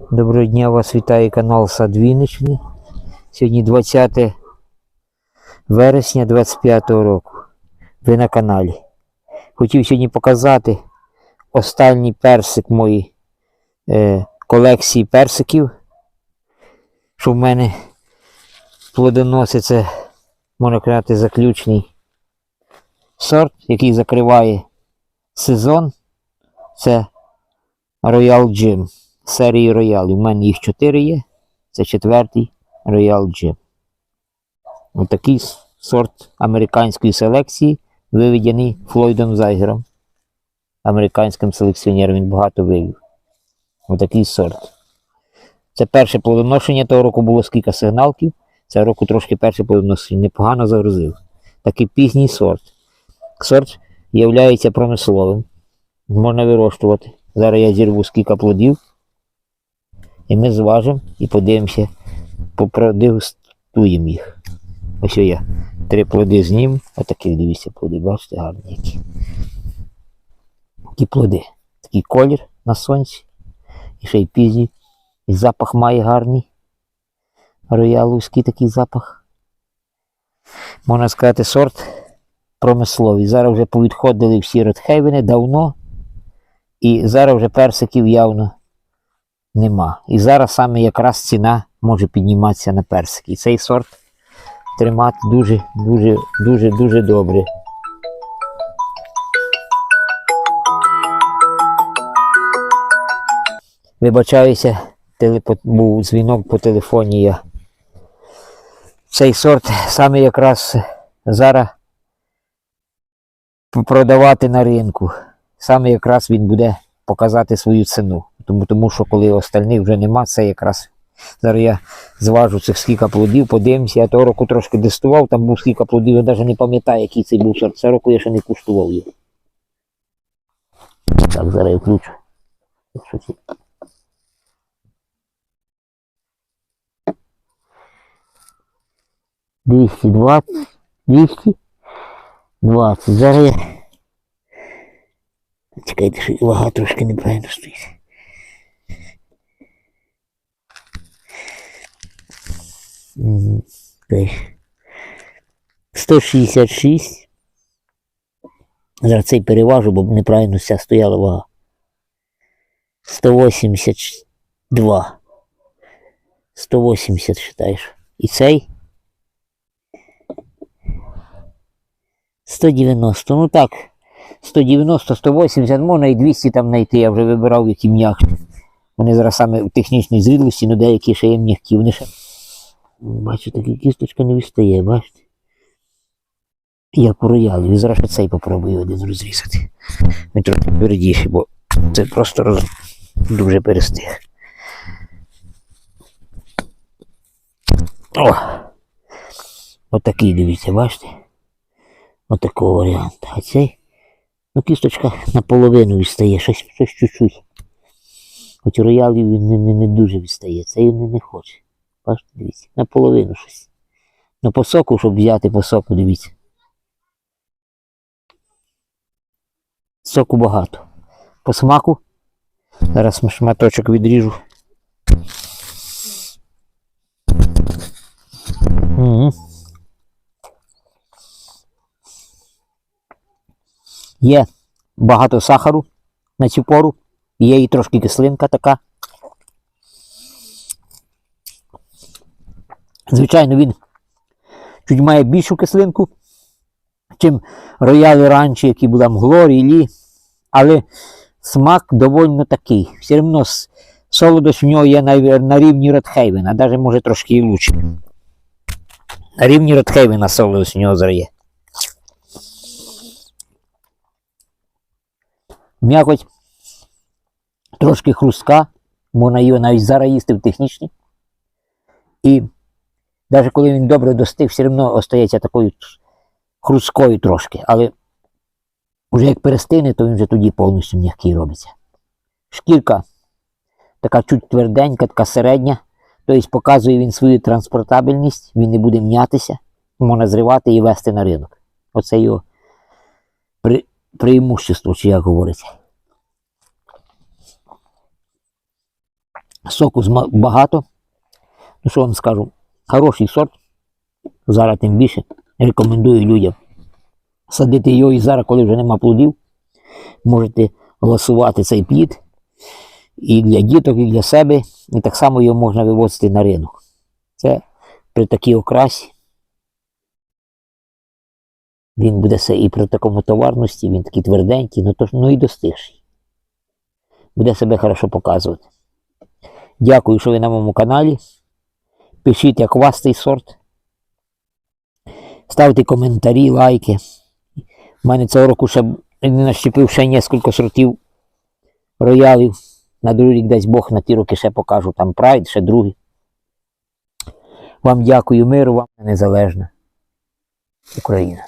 Доброго дня, вас вітає канал Сад Вінниччини. Сьогодні 20 вересня 25 року. Ви на каналі. Хотів сьогодні показати останній персик моєї е, колекції персиків, що в мене плодоноситься, можна казати, заключний сорт, який закриває сезон. Це Royal Gym серії Royal. У мене їх чотири є. Це четвертий Royal Gym. Отакий сорт американської селекції, виведений Флойдом Зайгером. Американським селекціонером він багато вивів. Отакий сорт. Це перше плодоношення того року було скільки сигналків. Цього року трошки перше плодоношення непогано загрузив. Такий пізній сорт. Сорт є промисловим. Можна вирощувати. Зараз я зірву скільки плодів. І ми зважимо і подивимося, попродегустуємо їх. Ось я три плоди знім. Отаких дивіться плоди, бачите, гарні які. Такі плоди. Такий колір на сонці. І ще й пізній. І запах має гарний. Рояловський такий запах. Можна сказати, сорт промисловий. Зараз вже повідходили всі редхейвени давно. І зараз вже персиків явно нема. І зараз саме якраз ціна може підніматися на персики. І цей сорт тримати дуже, дуже, дуже, добре. Вибачаюся, був дзвінок по телефоні. Я. Цей сорт саме якраз зараз продавати на ринку. Саме якраз він буде показати свою ціну. Тому, тому що коли остальних вже нема, це якраз. Зараз я зважу цих скільки плодів, подивимося. Я того року трошки тестував, там був скільки плодів, я навіть не пам'ятаю, який цей був сорт. Цього року я ще не куштував його. Так, зараз я включу. Двісті двадцять. Двісті двадцять. Зараз я. Чекайте, що вага трошки неправильно стоїть. Мгм. Так. 166. Зараз цей переважу, бо неправильно вся стояла вага. 182. 180 считаєш. І цей 190. Ну так. 190, 180, можна і 200 там знайти, я вже вибирав, які м'якші. Вони зараз саме у технічній зрілості, ну деякі ще є м'які. Вони ще. Бачу, такі кісточка не відстає, бачите? Як у роялі. І зараз цей попробую один розрізати. Він трохи твердіший, бо це просто роз... дуже перестиг. О! Отакий, дивіться, бачите? Отакого варіанту. А цей. Ну, кісточка наполовину відстає, щось, щось чуть-чуть. Хоч роялів він не, не, не дуже відстає, це він не хоче. Бачите, дивіться, наполовину щось. Ну, по соку, щоб взяти по соку, дивіться. Соку багато. По смаку. Зараз шматочок відріжу. Угу. Є багато сахару на цю пору. Є і трошки кислинка така. Звичайно, він чуть має більшу кислинку, чим рояли раніше, які були там Глорі, Лі. Але смак довольно такий. Все одно солодость в нього є на, на рівні Редхейвена, навіть може трошки і лучше. На рівні Редхейвена солодость в нього зараз є. М'якоть трошки хрустка, можна його навіть зараз їсти в технічній. І навіть коли він добре достиг, все одно остається такою хрусткою трошки. Але вже як перестине, то він вже тоді повністю м'який робиться. Шкірка така чуть тверденька, така середня. Тобто показує він свою транспортабельність, він не буде м'ятися, можна зривати і вести на ринок. Оце його преимущество, чи як говориться. Соку багато. Ну, що вам скажу? Хороший сорт. Зараз тим більше рекомендую людям садити його і зараз, коли вже нема плодів, можете ласувати цей плід і для діток, і для себе. І так само його можна вивозити на ринок. Це при такій окрасі. Він буде все і при такому товарності, він такий тверденький, ну, то, ну і достигший. Буде себе хорошо показувати. Дякую, що ви на моєму каналі. Пишіть, як у вас цей сорт. Ставте коментарі, лайки. У мене цього року ще нащепив ще кілька сортів роялів. На другий рік дасть Бог на ті роки ще покажу. Там прайд, ще другий. Вам дякую, миру, вам незалежна Україна.